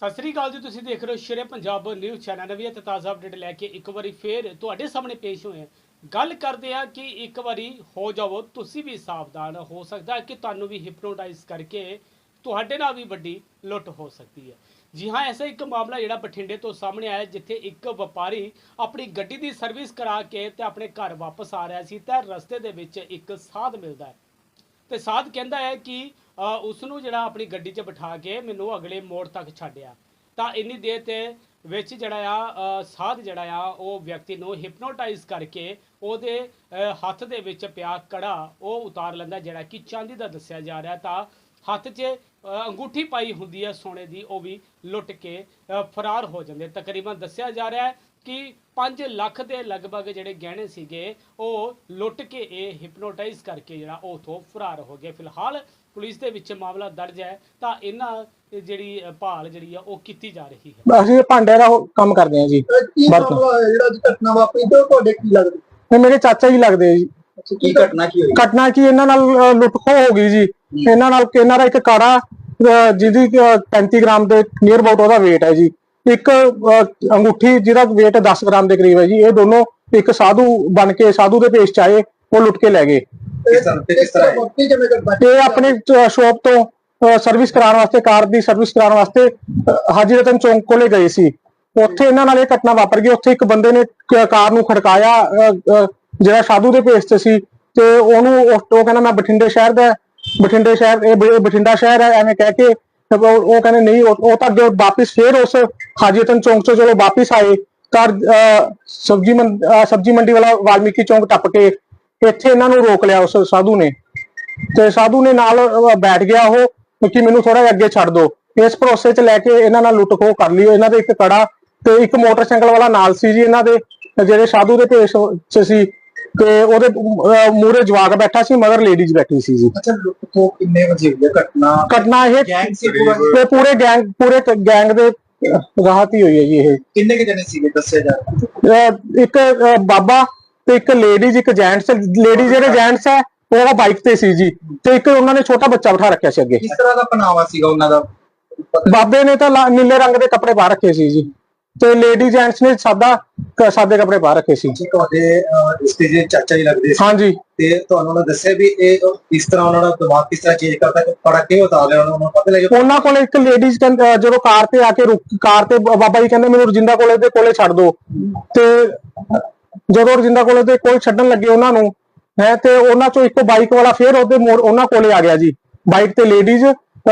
ਸਤਿ ਸ੍ਰੀ ਅਕਾਲ ਜੀ, ਤੁਸੀਂ ਦੇਖ ਰਹੇ ਹੋ ਸ਼ੇਰੇ ਪੰਜਾਬ ਨਿਊਜ਼ ਚੈਨਲ ਨਵੀਂ ਤੇ ਤਾਜ਼ਾ ਅਪਡੇਟ ਲੈ ਕੇ ਇੱਕ ਵਾਰੀ ਫੇਰ ਤੁਹਾਡੇ ਸਾਹਮਣੇ ਪੇਸ਼ ਹੋਏ ਹਾਂ। ਗੱਲ ਕਰਦੇ ਆ ਕਿ ਇੱਕ ਵਾਰੀ ਹੋ ਜਾਵੋ, ਤੁਸੀਂ ਵੀ ਸਾਵਧਾਨ ਹੋ ਸਕਦਾ ਹੈ ਕਿ ਤੁਹਾਨੂੰ ਵੀ ਹਿਪਨੋਟਾਈਜ਼ ਕਰਕੇ ਤੁਹਾਡੇ ਨਾਲ ਵੀ ਵੱਡੀ ਲੁੱਟ ਹੋ ਸਕਦੀ ਹੈ। ਜੀ ਹਾਂ, ਐਸਾ ਇੱਕ ਮਾਮਲਾ ਜਿਹੜਾ ਬਠਿੰਡੇ ਤੋਂ ਸਾਹਮਣੇ ਆਇਆ, ਜਿੱਥੇ ਇੱਕ ਵਪਾਰੀ ਆਪਣੀ ਗੱਡੀ ਦੀ ਸਰਵਿਸ ਕਰਾ ਕੇ ਤੇ ਆਪਣੇ ਘਰ ਵਾਪਸ ਆ ਰਿਹਾ ਸੀ ਤਾਂ ਰਸਤੇ ਦੇ ਵਿੱਚ ਇੱਕ ਸਾਧ ਮਿਲਦਾ ਹੈ। ਤੇ ਸਾਧ ਕਹਿੰਦਾ ਹੈ ਕਿ ਉਸ ਨੂੰ ਜਿਹੜਾ ਆਪਣੀ ਗੱਡੀ 'ਚ ਬਿਠਾ ਕੇ ਮੈਨੂੰ ਅਗਲੇ ਮੋੜ ਤੱਕ ਛੱਡਿਆ। ਤਾਂ ਇੰਨੀ ਦੇਰ ਤੇ ਵਿੱਚ ਜਿਹੜਾ ਆ ਸਾਧ ਜਿਹੜਾ ਆ, ਉਹ ਵਿਅਕਤੀ ਨੂੰ ਹਿਪਨੋਟਾਈਜ਼ ਕਰਕੇ ਉਹਦੇ ਹੱਥ ਦੇ ਵਿੱਚ ਪਿਆ ਕੜਾ ਉਹ ਉਤਾਰ ਲੈਂਦਾ, ਜਿਹੜਾ ਕਿ ਚਾਂਦੀ ਦਾ ਦੱਸਿਆ ਜਾ ਰਿਹਾ। ਤਾਂ ਹੱਥ 'ਚ ਅੰਗੂਠੀ ਪਾਈ ਹੁੰਦੀ ਹੈ ਸੋਨੇ ਦੀ ਉਹ ਵੀ ਲੁੱਟ ਕੇ ਫਰਾਰ ਹੋ ਜਾਂਦੇ ਤਕਰੀਬਨ ਦੱਸਿਆ ਜਾ ਰਿਹਾ ਹੈ ਕਿ 5 ਲੱਖ ਦੇ ਲਗਭਗ ਜਿਹੜੇ ਗਹਿਣੇ ਸੀਗੇ ਉਹ ਲੁੱਟ ਕੇ ਇਹ ਹਿਪਨੋਟਾਈਜ਼ ਕਰਕੇ ਜਿਹੜਾ ਉਹ ਉਥੋਂ ਫਰਾਰ ਹੋ ਗਏ। ਫਿਲਹਾਲ ਪੁਲਿਸ ਦੇ ਵਿੱਚ ਮਾਮਲਾ ਦਰਜ ਹੈ ਤਾਂ ਇਹਨਾਂ ਇਹ ਜਿਹੜੀ ਭਾਲ ਜਿਹੜੀ ਆ ਉਹ ਕੀਤੀ ਜਾ ਰਹੀ ਹੈ। ਅਸੀਂ ਭਾਂਡੇ ਦਾ ਕੰਮ ਕਰਦੇ ਹਾਂ ਜੀ ਕੀ। ਮਾਮਲਾ ਜਿਹੜਾ ਘਟਨਾ ਵਾਪਰੀ ਤੇ ਤੁਹਾਡੇ ਕੀ ਲੱਗਦਾ? ਮੇਰੇ ਚਾਚਾ ਜੀ ਲੱਗਦੇ ਆ ਜੀ। ਕੀ ਘਟਨਾ ਕੀ ਹੋਈ? ਘਟਨਾ ਕੀ ਇਹਨਾਂ ਨਾਲ ਅ, ਲੁੱਟ ਖੋਹ ਹੋ ਗਈ ਜੀ। ਇਹਨਾਂ ਨਾਲ ਇਹਨਾਂ ਦਾ ਇੱਕ ਕਾੜਾ ਜਿਹਦੀ ਅ, 35 ਗ੍ਰਾਮ ਦੇ ਨੀਅਰ ਅਬਾਊਟ ਉਹਦਾ weight ਹੈ ਜੀ। ਇੱਕ ਅੰਗੂਠੀ ਜਿਹਦਾ weight 10 ਗ੍ਰਾਮ ਦੇ ਕਰੀਬ ਹੈ ਜੀ। ਇਹ ਦੋਨੋਂ ਇੱਕ ਸਾਧੂ ਬਣ ਕੇ ਸਾਧੂ ਦੇ ਭੇਸ ਚ ਆਏ ਉਹ ਲੁੱਟ ਕੇ ਲੈ ਗਏ। ਤੇ ਆਪਣੇ ਸ਼ਾਪ ਤੋਂ ਸਰਵਿਸ ਕਰਾਉਣ ਵਾਸਤੇ ਕਾਰ ਦੀ ਸਰਵਿਸ ਕਰਾਉਣ ਵਾਸਤੇ ਹਾਜੀ ਰਤਨ ਚੌਂਕ ਕੋਲੇ ਗਏ ਸੀ। ਉੱਥੇ ਇਹਨਾਂ ਨਾਲ ਇਹ ਘਟਨਾ ਵਾਪਰ ਗਈ। ਉੱਥੇ ਇੱਕ ਬੰਦੇ ਨੇ ਕਾਰ ਨੂੰ ਖੜਕਾਇਆ ਜਿਹੜਾ ਸਾਧੂ ਦੇ ਭੇਸ 'ਚ ਸੀ ਤੇ ਉਹਨੂੰ ਉਹ ਕਹਿੰਦਾ ਮੈਂ ਬਠਿੰਡੇ ਸ਼ਹਿਰ ਦਾ, ਬਠਿੰਡੇ ਸ਼ਹਿਰ, ਇਹ ਬਠਿੰਡਾ ਸ਼ਹਿਰ ਹੈ ਐਵੇਂ ਕਹਿ ਕੇ ਉਹ ਕਹਿੰਦੇ ਨਹੀਂ, ਉਹ ਤਾਂ ਅੱਗੇ ਵਾਪਿਸ ਫੇਰ ਉਸ ਹਾਜੀ ਚੌਂਕ ਤੋਂ ਜਦੋਂ ਵਾਪਿਸ ਆਏ ਤਾਂ ਸਬਜੀ ਸਬਜੀ ਮੰਡੀ ਵਾਲਾ ਵਾਲਮੀਕੀ ਚੌਂਕ ਟੱਪ ਕੇ ਇੱਥੇ ਇਹਨਾਂ ਨੂੰ ਰੋਕ ਲਿਆ ਉਸ ਸਾਧੂ ਨੇ। ਤੇ ਸਾਧੂ ਨੇ ਨਾਲ ਬੈਠ ਗਿਆ ਉਹ ਕਿ ਮੈਨੂੰ ਥੋੜਾ ਜਿਹਾ ਅੱਗੇ ਛੱਡ ਦਿਓ ਇਸ ਭਰੋਸੇ 'ਚ ਲੈ ਕੇ ਇਹਨਾਂ ਨਾਲ ਲੁੱਟ ਖੋਹ ਕਰ ਲਈ। ਇਹਨਾਂ ਦੇ ਇੱਕ ਕੜਾ ਤੇ ਇੱਕ ਮੋਟਰਸਾਈਕਲ ਵਾਲਾ ਨਾਲ ਸੀ ਜੀ ਇਹਨਾਂ ਦੇ, ਜਿਹੜੇ ਸਾਧੂ ਦੇ ਭੇਸ 'ਚ ਸੀ। ਤੇ ਉਹਦੇ ਮੂਰੇ ਜਵਾਕ ਬੈਠਾ ਸੀ ਮਗਰ ਲੇਡੀਜ਼ ਬੈਠੀ ਸੀ ਜੀ। ਅੱਛਾ ਲੁੱਟ ਕਿੰਨੇ ਵਜੇ ਹੋਈ ਹੈ ਘਟਨਾ? ਘਟਨਾ ਇਹ ਗੈਂਗ ਸੀ ਪੂਰਾ ਤੇ ਪੂਰੇ ਗੈਂਗ ਪੂਰੇ ਗੈਂਗ ਦੇ ਗਾਹਤੀ ਹੋਈ ਹੈ ਜੀ ਇਹ। ਕਿੰਨੇ ਕੇ ਜਣੇ ਸੀਗੇ ਦੱਸਿਆ ਜਾ ਇੱਕ ਬਾਬਾ ਤੇ ਇੱਕ ਲੇਡੀਜ਼ ਇੱਕ ਜੈਂਟਸ ਲੇਡੀਜ਼ ਜਿਹੜੇ ਜੈਂਟਸ ਹੈ ਉਹ ਬਾਈਕ ਤੇ ਸੀ ਜੀ। ਤੇ ਇੱਕ ਉਹਨਾਂ ਨੇ ਛੋਟਾ ਬੱਚਾ ਬਿਠਾ ਰੱਖਿਆ ਸੀ ਅੱਗੇ। ਕਿਸ ਤਰ੍ਹਾਂ ਦਾ ਪਹਿਨਾਵਾ ਸੀਗਾ ਉਹਨਾਂ ਦਾ? ਬਾਬੇ ਨੇ ਤਾਂ ਨੀਲੇ ਰੰਗ ਦੇ ਕੱਪੜੇ ਪਾ ਰੱਖੇ ਸੀ ਜੀ। ਤੇ ਲੇਡੀ ਜੈਂਟਸ ਨੇ ਸਾਦਾ ਕ- ਸਾਦੇ ਕੱਪੜੇ ਪਾ ਰੱਖੇ ਸੀ। ਤੁਹਾਡੇ ਸਟੇਜ ਦੇ ਚਾਚਾ ਜੀ ਲੱਗਦੇ। ਸੀ ਹਾਂਜੀ। ਤੇ ਤੁਹਾਨੂੰ ਉਹਨਾਂ ਦੱਸਿਆ ਵੀ ਇਹ ਇਸ ਤਰ੍ਹਾਂ ਉਹਨਾਂ ਦਾ ਦਿਮਾਗ ਕਿਸ ਤਰ੍ਹਾਂ ਚੇਂਜ ਕਰਦਾ ਕਿ ਪੜਾ ਕਿਉਂ ਉਤਾਰ ਲਿਆ ਉਹਨਾਂ ਨੂੰ ਪਤਾ ਲੱਗਿਆ। ਉਹਨਾਂ ਕੋਲ ਇੱਕ ਲੇਡੀਜ਼ ਜਦੋਂ ਕਾਰ ਤੇ ਆ ਕੇ ਰੁਕ ਕਾਰ ਤੇ ਬ- ਬਾਬਾ ਜੀ ਕਹਿੰਦੇ ਮੈਨੂੰ ਰਜਿੰਦਾ ਕੋਲੇ ਦੇ ਕੋਲੇ ਛੱਡ ਦਿਓ ਤੇ ਜਦੋਂ ਰਜਿੰਦਾ ਕੋਲੇ ਦੇ ਕੋਲ ਛੱਡਣ ਲੱਗੇ ਉਹਨਾਂ ਨੂੰ ਹੈ ਤੇ ਉਹਨਾਂ ਚੋਂ ਇੱਕ ਬਾਈਕ ਵਾਲਾ ਫੇਰ ਉਹਦੇ ਮੋੜ ਉਹਨਾਂ ਕੋਲੇ ਆ ਗਿਆ ਜੀ। ਬਾਈਕ ਤੇ ਲੇਡੀਜ਼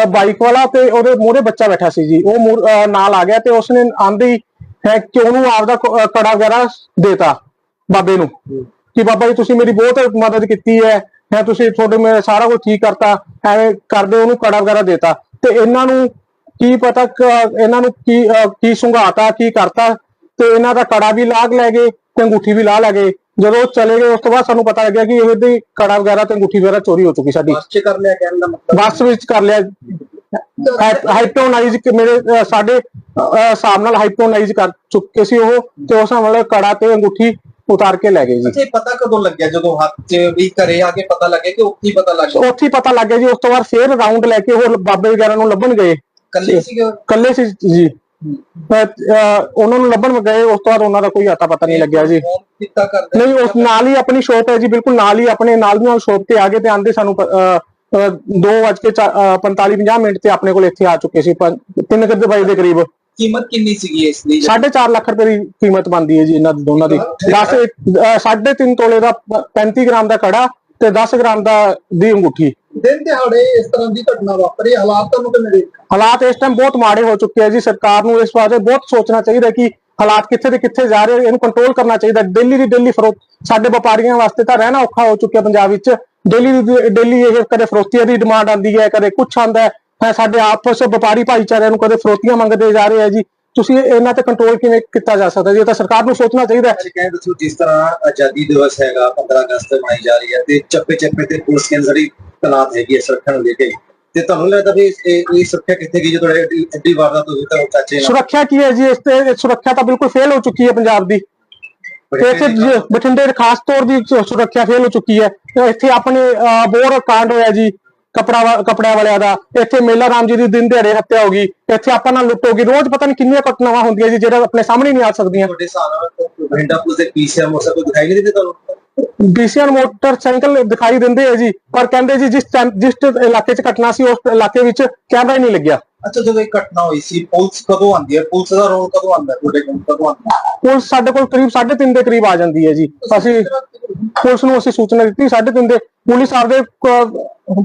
ਬਾਈਕ ਵਾਲਾ ਤੇ ਉਹਦੇ ਮੂਹਰੇ ਬੱਚਾ ਬੈਠਾ ਸੀ ਜੀ। ਉਹ ਨਾਲ ਆ ਗਿਆ ਤੇ ਉਸਨੇ ਆਂਦੇ ਹੀ ਹੈ ਕਿ ਉਹਨੂੰ ਆਪਦਾ ਕੜਾ ਵਗੈਰਾ ਦੇਤਾ ਬਾਬੇ ਨੂੰ? ਕਿ ਬਾਬਾ ਜੀ ਤੁਸੀਂ ਮੇਰੀ ਬਹੁਤ ਮਦਦ ਕੀਤੀ ਹੈ। ਹੈ ਤੁਸੀਂ ਤੁਹਾਡੇ ਮੇਰੇ ਸਾਰਾ ਕੁਝ ਠੀਕ ਕਰਤਾ। ਐਵੇਂ ਕਰਦੇ ਉਹਨੂੰ ਕੜਾ ਵਗੈਰਾ ਦੇਤਾ। ਤੇ ਇਹਨਾਂ ਨੂੰ ਕੀ ਪਤਾ ਇਹਨਾਂ ਨੂੰ ਕੀ ਕੀ ਸੁੰਘਾਤਾ ਕੀ ਕਰਤਾ। ਤੇ ਇਹਨਾਂ ਦਾ ਕੜਾ ਵੀ ਲਾਗ ਲੈ ਗਏ ਤੇ ਅੰਗੂਠੀ ਵੀ ਲਾ ਲੈ ਗਏ। ਜਦੋਂ ਉਹ ਚਲੇ ਗਏ ਉਸ ਤੋਂ ਬਾਅਦ ਸਾਨੂੰ ਪਤਾ ਲੱਗਿਆ ਕਿ ਇਹਦੀ ਕੜਾ ਵਗੈਰਾ ਤੇ ਅੰਗੂਠੀ ਵਗੈਰਾ ਚੋਰੀ ਹੋ ਚੁੱਕੀ ਸਾਡੀ। ਬਸ ਚ ਕਰ ਲਿਆ ਕਹਿਣ ਦਾ ਮਤਲਬ? ਬੱਸ ਵਿੱਚ ਕਰ ਲਿਆ। ਹਾਈਪਨੋਨਾਈਜ਼ ਮੇਰੇ ਸਾਡੇ ਹਿਸਾਬ ਨਾਲ ਹਾਈਪਨੋਨਾਈਜ਼ ਕਰ ਚੁੱਕੇ ਸੀ ਉਹ ਤੇ ਉਸ ਨਾਲ ਕੜਾ ਤੇ ਅੰਗੂਠੀ ਉਤਾਰ ਕੇ ਲੈ ਗਏ ਜੀ। ਅੱਛਾ ਪਤਾ ਕਦੋਂ ਲੱਗਿਆ ਜਦੋਂ ਹੱਥ 'ਚ ਵੀ ਘਰੇ ਆ ਕੇ ਪਤਾ ਲੱਗਿਆ ਕਿ ਉੱਥੇ ਪਤਾ ਲੱਗ ਗਿਆ? ਉੱਥੇ ਪਤਾ ਲੱਗ ਗਿਆ ਜੀ ਉਸ ਤੋਂ ਬਾਅਦ ਫੇਰ ਰਾਉਂਡ ਲੈ ਕੇ ਉਹ ਬਾਬੇ ਵਗੈਰਾ ਨੂੰ ਲੱਭਣ ਗਏ। ਕੱਲੇ ਸੀ ਜੀ। ਉਹਨਾਂ ਨੂੰ ਲੱਭਣ ਗਏ ਉਸ ਤੋਂ ਬਾਅਦ ਉਹਨਾਂ ਦਾ ਕੋਈ ਆਤਾ ਪਤਾ ਨਹੀਂ ਲੱਗਿਆ ਜੀ। ਕਰਦੇ ਨਹੀਂ ਉਸ ਨਾਲ ਹੀ ਆਪਣੀ ਸ਼ੋਪ ਹੈ ਜੀ ਬਿਲਕੁਲ ਨਾਲ ਹੀ ਆਪਣੇ ਨਾਲ ਦੀ ਨਾਲ ਸ਼ੋਪ ਤੇ ਆ ਗਏ ਤੇ ਆਂਦੇ ਸਾਨੂੰ 2:45 50 ਮਿੰਟ ਤੇ ਆਪਣੇ ਕੋਲ ਇੱਥੇ ਆ ਚੁੱਕੇ ਸੀ 3 ਕੁ ਵਜੇ ਦੇ ਕਰੀਬ। ਕੀਮਤ ਕਿੰਨੀ ਸੀਗੀ ਇਸ ਦੀ? 4.5 ਲੱਖ ਰੁਪਏ ਦੀ ਕੀਮਤ ਬਣਦੀ ਹੈ ਜੀ ਇਹਨਾਂ ਦੀ ਦੋਨਾਂ ਦੀ। 10 3.5 ਤੋਲੇ ਦਾ ਪ- 35 ਗ੍ਰਾਮ ਦਾ ਕੜਾ ਤੇ 10 ਗ੍ਰਾਮ ਦਾ ਦੀ ਅੰਗੂਠੀ। ਦਿਨ ਦਿਹਾੜੇ ਇਸ ਤਰ੍ਹਾਂ ਦੀ ਘਟਨਾ ਵਾਪਰੀ ਹਾਲਾਤ ਤੁਹਾਨੂੰ ਕਿਵੇਂ ਦੇ ਹਾਲਾਤ ਇਸ ਟਾਈਮ ਬਹੁਤ ਮਾੜੇ ਹੋ ਚੁੱਕੇ ਆ ਜੀ ਸਰਕਾਰ ਨੂੰ ਇਸ ਬਾਰੇ ਬਹੁਤ ਸੋਚਣਾ ਚਾਹੀਦਾ ਕਿ ਹਾਲਾਤ ਕਿੱਥੇ ਦੇ ਕਿੱਥੇ ਜਾ ਰਹੇ ਇਹਨੂੰ ਕੰਟਰੋਲ ਕਰਨਾ ਚਾਹੀਦਾ। ਡੇਲੀ ਦੀ ਡੇਲੀ ਫਰੋਤ ਸਾਡੇ ਵਪਾਰੀਆਂ ਵਾਸਤੇ ਤਾਂ ਰਹਿਣਾ ਔਖਾ ਹੋ ਚੁੱਕਿਆ ਪੰਜਾਬ ਵਿੱਚ। ਡੇਲੀ ਦੀ ਡੇਲੀ ਇਹ ਕਦੇ ਫਰੋਤੀਆਂ ਦੀ ਡਿਮਾਂਡ ਆਉਂਦੀ ਹੈ ਕਦੇ ਕੁਛ ਆਉਂਦਾ ਹੈ। ਸਾਡੇ ਆਪਸ ਵਿੱਚ ਵਪਾਰੀ ਭਾਈਚਾਰਿਆਂ ਨੂੰ ਕਦੇ ਫਰੋਤੀਆਂ ਮੰਗਦੇ ਜਾ ਰਹੇ ਆ ਜੀ। ਤੁਸੀਂ ਇਹਨਾਂ ਤੇ ਕੰਟਰੋਲ ਕਿਵੇਂ ਕੀਤਾ ਜਾ ਸਕਦਾ ਜੀ? ਇਹ ਤਾਂ ਸਰਕਾਰ ਨੂੰ ਸੋਚਣਾ ਚਾਹੀਦਾ ਹੈ। ਅੱਜ ਕਹਿੰਦੇ ਦੱਸੋ ਜਿਸ ਤਰ੍ਹਾਂ ਆਜ਼ਾਦੀ ਦਿਵਸ ਹੈਗਾ 15 ਅਗਸਤ ਤੇ ਮਨਾਈ ਜਾ ਰਹੀ ਹੈ ਤੇ ਚੱਪੇ ਚੱਪੇ ਤੇ ਪੁਲਿਸ ਕੇ ਜਿਹੜੀ ਤਨਾਤ ਹੈਗੀ ਹੈ ਸੁਰੱਖਿਆ ਨੂੰ ਲੈ ਕੇ। ਤੇ ਤੁਹਾਨੂੰ ਲੱਗਦਾ ਵੀ ਇਹ ਇਹ ਸੁਰੱਖਿਆ ਕਿੱਥੇ ਗਈ ਜੇ ਤੁਹਾਡੇ ਐਡੀ- ਐਡੀ ਵਾਰਦਾਤ ਹੋਈ ਤਾਂ ਚਾਚੇ ਨਾਲ? ਸੁਰੱਖਿਆ ਕੀ ਹੈ ਜੀ? ਇਸ ਤੇ ਸੁਰੱਖਿਆ ਤਾਂ ਬਿਲਕੁਲ ਫੇਲ ਹੋ ਚੁੱਕੀ ਹੈ ਪੰਜਾਬ ਦੀ। ਤੇ ਇੱਥੇ ਜ- ਬਠਿੰਡੇ ਦੇ ਖਾਸ ਤੌਰ ਦੀ ਸੁ- ਸੁਰੱਖਿਆ ਫੇਲ ਹੋ ਚੁੱਕੀ ਹੈ। ਤੇ ਇੱਥੇ ਆਪਣੇ ਅਹ, ਬੋਰ ਕਾਂਡ ਹੋਇਆ ਜੀ ਕਪੜਾ ਕੱਪੜਿਆਂ ਵਾਲਿਆਂ ਦਾ। ਇੱਥੇ ਮੇਲਾ ਰਾਮ ਜੀ ਦੀ ਦਿਨ ਦਿਹਾੜੇ ਹੱਤਿਆ ਹੋ ਗਈ। ਇੱਥੇ ਆਪਾਂ ਨਾਲ ਲੁੱਟ ਹੋ ਗਈ। ਰੋਜ਼ ਪਤਾ ਨਹੀਂ ਕਿੰਨੀਆਂ ਘਟਨਾਵਾਂ ਹੁੰਦੀਆਂ ਜੀ ਜਿਹੜਾ ਆਪਣੇ ਸਾਹਮਣੇ ਨਹੀਂ ਆ ਸਕਦੀਆਂ। ਤੁਹਾਡੇ ਹਿਸਾਬ ਨਾਲ ਬਠਿੰਡਾ ਪੁਲਿਸ ਦੇ ਪੀਸੀਆਰ ਮੋਟਰਸਾਈਕਲ ਕੋਈ ਦਿਖਾਈ ਨਹੀਂ ਦਿੰਦੇ ਤੁਹਾਨੂੰ? ਬੀਸੀਆਰ ਮੋਟਰਸਾਈਕਲ ਦਿਖਾਈ ਦਿੰਦੇ ਆ ਜੀ ਪਰ ਕਹਿੰਦੇ ਜੀ ਜਿਸ ਜਿਸ ਇਲਾਕੇ 'ਚ ਘਟਨਾ ਸੀ ਉਸ ਇਲਾਕੇ ਵਿੱਚ ਕੈਮਰਾ ਹੀ ਨਹੀਂ ਲੱਗਿਆ। ਅੱਛਾ ਜਦੋਂ ਇਹ ਘਟਨਾ ਹੋਈ ਸੀ ਪੁਲਿਸ ਕਦੋਂ ਆਉਂਦੀ ਹੈ? ਪੁਲਿਸ ਦਾ ਰੋਲ ਕਦੋਂ ਆਉਂਦਾ ਹੈ? ਤੁਹਾਡੇ ਕੋਲ ਕਦੋਂ ਆਉਂਦਾ ਹੈ? ਪੁਲਿਸ ਸਾਡੇ ਕੋਲ ਕਰੀਬ 3:30 ਦੇ ਕਰੀਬ ਆ ਜਾਂਦੀ ਹੈ ਜੀ। ਅਸੀਂ ਪੁਲਿਸ ਨੂੰ ਅਸੀਂ ਸੂਚਨਾ ਦਿੱਤੀ 3:30 ਦੇ। ਪੁਲਿਸ ਆਪਦੇ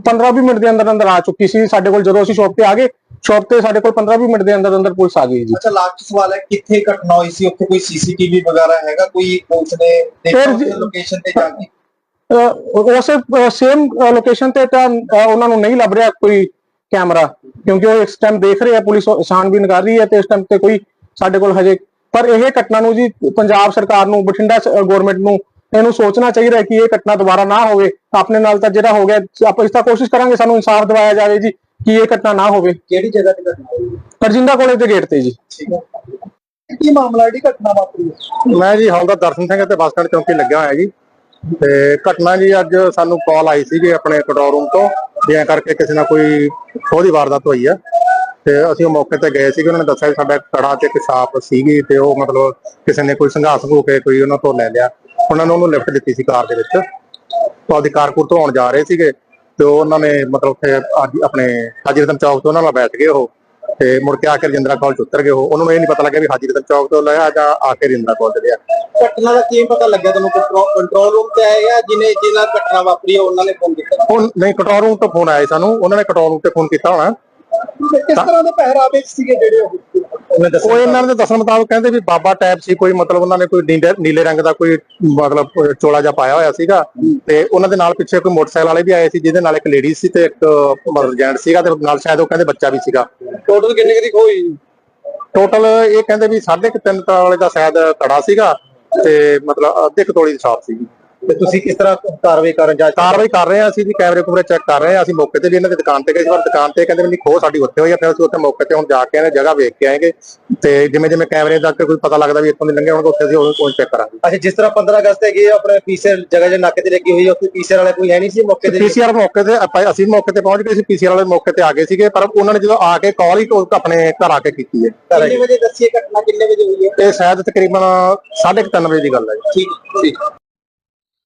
15-20 ਮਿੰਟ ਦੇ ਅੰਦਰ ਅੰਦਰ ਆ ਚੁੱਕੀ ਸੀ। ਸਾਡੇ ਕੋਲ ਜਦੋਂ ਅਸੀਂ ਸ਼ਾਪ ਤੇ ਆ ਗਏ ਸ਼ਾਪ ਤੇ ਸਾਡੇ ਕੋਲ 15-20 ਮਿੰਟ ਦੇ ਅੰਦਰ ਅੰਦਰ ਪੁਲਿਸ ਆ ਗਈ ਜੀ। ਅੱਛਾ ਲਾਸਟ ਸਵਾਲ ਹੈ ਕਿੱਥੇ ਘਟਨਾ ਹੋਈ ਸੀ? ਉੱਥੇ ਕੋਈ ਸੀਸੀਟੀਵੀ ਵਗੈਰਾ ਹੈਗਾ? ਕੋਈ ਪੁਲਿਸ ਨੇ ਦੇਖਿਆ ਲੋਕੇਸ਼ਨ ਤੇ ਜਾ ਕੇ? ਉਸੇ ਸੇਮ ਲੋਕੇਸ਼ਨ ਤੇ ਤਾਂ ਉਹਨਾਂ ਨੂੰ ਨਹੀਂ ਲੱਭ ਰਿਹਾ ਕੋਈ ਕੈਮਰਾ ਕਿਉਂਕਿ ਉਹ ਇਸ ਟਾਈਮ ਦੇਖ ਰਹੇ ਆ ਪੁਲਿਸ ਛਾਣਬੀਨ ਕਰ ਰਹੀ ਹੈ ਤੇ ਇਸ ਟਾਈਮ ਤੇ ਕੋਈ ਸਾਡੇ ਕੋਲ ਹਜੇ ਪਰ ਇਹ ਘਟਨਾ ਨੂੰ ਜੀ ਪੰਜਾਬ ਸਰਕਾਰ ਨੂੰ ਬਠਿੰਡਾ ਗਵਰਨਮੈਂਟ ਨੂੰ ਇਹਨੂੰ ਸੋਚਣਾ ਚਾਹੀਦਾ ਹੈ ਕਿ ਇਹ ਘਟਨਾ ਦੁਬਾਰਾ ਨਾ ਹੋਵੇ। ਆਪਣੇ ਨਾਲ ਤਾਂ ਜਿਹੜਾ ਹੋ ਗਿਆ ਆਪਾਂ ਇਸ ਤਾਂ ਕੋਸ਼ਿਸ਼ ਕਰਾਂਗੇ ਸਾਨੂੰ ਇਨਸਾਫ ਦਿਵਾਇਆ ਜਾਵੇ ਜੀ। ਕਿ ਇਹ ਘਟਨਾ ਨਾ ਹੋਵੇ? ਕਿਹੜੀ ਜਗ੍ਹਾ ਤੇ ਘਟਨਾ ਹੋਈ? ਪਰਜਿੰਦਾ ਕਾਲਜ ਦੇ ਗੇਟ ਤੇ ਜੀ। ਠੀਕ ਹੈ। ਕੀ ਮਾਮਲਾ ਹੈ ਘਟਨਾ ਵਾਪਰੀ ਹੈ? ਮੈਂ ਜੀ ਹੌਲਦਾਰ ਦਰਸ਼ਨ ਸਿੰਘ ਤੇ ਬੱਸ ਸਟੈਂਡ ਚੌਂਕੀ ਲੱਗਿਆ ਹੋਇਆ ਜੀ। ਤੇ ਘਟਨਾ ਜੀ ਅੱਜ ਸਾਨੂੰ ਕਾਲ ਆਈ ਸੀ ਆਪਣੇ ਕੰਟਰੋਲ ਰੂਮ ਤੋਂ ਵੀ ਐਂ ਕਰਕੇ ਕਿਸੇ ਨਾਲ ਕੋਈ ਖੋਹ ਦੀ ਵਾਰਦਾਤ ਹੋਈ ਆ। ਤੇ ਅਸੀਂ ਉਹ ਮੌਕੇ ਤੇ ਗਏ ਸੀਗੇ ਉਹਨਾਂ ਨੇ ਦੱਸਿਆ ਸਾਡਾ ਕੜਾ ਤੇ ਇੱਕ ਛਾਪ ਸੀਗੀ ਤੇ ਉਹ ਮਤਲਬ ਕਿਸੇ ਨੇ ਕੋਈ ਸੰਘਾਸ ਹੋ ਕੇ ਕੋਈ ਉਹਨਾਂ ਤੋਂ ਲੈ ਲਿਆ। ਉਹਨਾਂ ਨੇ ਉਹਨੂੰ ਲਿਫਟ ਦਿੱਤੀ ਸੀ ਕਾਰ ਦੇ ਵਿੱਚ। ਉਹ ਆਪਦੀ ਕਾਰਪੁਰ ਤੋਂ ਆਉਣ ਜਾ ਰਹੇ ਸੀਗੇ। ਤੇ ਉਹਨਾਂ ਨੇ ਮਤਲਬ ਉੱਥੇ ਅੱਜ ਆਪਣੇ ਹਾਜੀ ਰਤਨ ਚੌਕ ਤੋਂ ਉਹਨਾਂ ਨਾਲ ਬੈਠ ਗਏ ਉਹ ਤੇ ਮੁੜ ਕੇ ਆ ਕੇ ਰਜਿੰਦਰਾ ਕਾਲਜ ਉਤਰ ਗਏ ਉਹ। ਉਹਨਾਂ ਨੂੰ ਇਹ ਨਹੀਂ ਪਤਾ ਲੱਗਿਆ ਵੀ ਹਾਜੀ ਰਤਨ ਚੌਕ ਤੋਂ ਲਿਆ ਜਾਂ ਆ ਕੇ ਰਜਿੰਦਰਾ ਕਾਲਜ ਲਿਆ ਘਟਨਾ ਦਾ ਕਿਵੇਂ ਪਤਾ ਲੱਗਿਆ ਤੁਹਾਨੂੰ? ਕੰਟਰੋਲ ਰੂਮ ਤੇ ਆਏ ਜਾਂ ਜਿਨੇ ਜਿਹਨਾਂ ਘਟਨਾ ਵਾਪਰੀ ਉਹਨਾਂ ਨੇ ਫੋਨ ਕੀਤਾ? ਉਹ ਨਹੀਂ ਕੰਟਰੋਲ ਰੂਮ ਤੋਂ ਫੋਨ ਆਇਆ ਸਾਨੂੰ। ਉਹਨਾਂ ਨੇ ਕੰਟਰੋਲ ਰੂਮ ਤੇ ਫੋਨ ਕੀਤਾ ਹੋਣਾ। ਕਿਸ ਤਰ੍ਹਾਂ ਦੇ ਪਹਿਰਾਵੇ ਸੀਗੇ ਜਿਹੜੇ ਉਹ? ਉਹ ਇਹਨਾਂ ਦੇ ਦੱਸਣ ਮੁਤਾਬਕ ਕਹਿੰਦੇ ਵੀ ਬਾਬਾ ਟੈਪ ਸੀ ਕੋਈ ਮਤਲਬ ਉਹਨਾਂ ਨੇ ਕੋਈ ਨੀਲੇ ਰੰਗ ਦਾ ਕੋਈ ਮਤਲਬ ਚੋਲਾ ਜਿਹਾ ਪਾਇਆ ਹੋਇਆ ਸੀਗਾ। ਤੇ ਉਹਨਾਂ ਦੇ ਨਾਲ ਪਿੱਛੇ ਕੋਈ ਮੋਟਰਸਾਈਕਲ ਵਾਲੇ ਵੀ ਆਏ ਸੀ ਜਿਹਦੇ ਨਾਲ ਇੱਕ ਲੇਡੀ ਸੀ ਤੇ ਇੱਕ ਮਤਲਬ ਜੈਂਟ ਸੀਗਾ ਤੇ ਨਾਲ ਸ਼ਾਇਦ ਉਹ ਕਹਿੰਦੇ ਬੱਚਾ ਵੀ ਸੀਗਾ। ਟੋਟਲ ਕਿੰਨੇ ਦੀ ਖੋਈ? ਟੋਟਲ ਇਹ ਕਹਿੰਦੇ ਵੀ 3.5 ਤੋਲੇ ਦਾ ਸ਼ਾਇਦ ਕੜਾ ਸੀਗਾ ਤੇ ਮਤਲਬ ਅੱਧੇ ਕੁ ਤੋਲੇ ਦੀ ਛਾਪ ਸੀਗੀ। ਤੇ ਤੁਸੀਂ ਕਿਸ ਤਰ੍ਹਾਂ ਕਾਰਵਾਈ ਕਰਨ ਜਾ ਕਾਰਵਾਈ ਕਰ ਰਹੇ ਆ ਅਸੀਂ ਵੀ ਕੈਮਰੇ ਕੁਮਰੇ ਚੈੱਕ ਕਰ ਰਹੇ ਆ ਅਸੀਂ ਮੌਕੇ ਤੇ ਵੀ ਇਹਨਾਂ ਦੀ ਦੁਕਾਨ ਤੇ ਗਏ ਸੀ ਪਰ ਦੁਕਾਨ ਤੇ ਕਹਿੰਦੇ ਨਹੀਂ ਖੋਹ ਸਾਡੀ ਉੱਥੇ ਹੋਈ ਆ ਫਿਰ ਅਸੀਂ ਉੱਥੇ ਮੌਕੇ ਤੇ ਹੁਣ ਜਾ ਕੇ ਇਹਨਾਂ ਜਗ੍ਹਾ ਵੇਖ ਕੇ ਆਏਗੇ। ਤੇ ਜਿਵੇਂ ਜਿਵੇਂ ਕੈਮਰੇ ਦਾ ਕੋਈ ਪਤਾ ਲੱਗਦਾ ਵੀ ਇੱਥੋਂ ਦੀ ਲੰਘੇ ਹੋਣਗੇ ਉੱਥੇ ਅਸੀਂ ਉਹ ਚੈੱਕ ਕਰਾਂਗੇ। ਅੱਛਾ ਜਿਸ ਤਰ੍ਹਾਂ 15 ਅਗਸਤ ਹੈਗੀ ਆਪਣੇ ਪੀਸੀਆਰ ਜਗ੍ਹਾ ਜੇ ਨਾਕੇ ਤੇ ਲੱਗੀ ਹੋਈ ਹੈ ਉੱਥੇ ਪੀਸੀਆਰ ਵਾਲੇ ਕੋਈ ਹੈ ਨਹੀਂ ਸੀ ਮੌਕੇ ਤੇ? ਪੀਸੀਆਰ ਮੌਕੇ ਤੇ ਆਪਾਂ ਅਸੀਂ ਮੌਕੇ ਤੇ ਪਹੁੰਚ ਗਏ ਸੀ ਪੀਸੀਆਰ ਵਾਲੇ ਮੌਕੇ ਤੇ ਆ ਗਏ ਸੀਗੇ ਪਰ ਉਹਨਾਂ ਨੇ ਜਦੋਂ ਆ ਕੇ ਕਾਲ ਹੀ ਆਪਣੇ ਘਰ ਆ ਕੇ ਕੀਤੀ ਹੈ। ਕਿੰਨੇ ਵਜੇ ਦੱਸੀਏ ਘਟਨਾ ਕਿੰਨੇ ਵਜੇ ਹੋਈ ਹੈ? ਇਹ ਸ਼ਾਇਦ ਤਕਰੀਬਨ 3:30 ਵਜੇ ਦੀ ਗੱਲ ਹੈ ਜੀ। ਠੀਕ ਠੀਕ।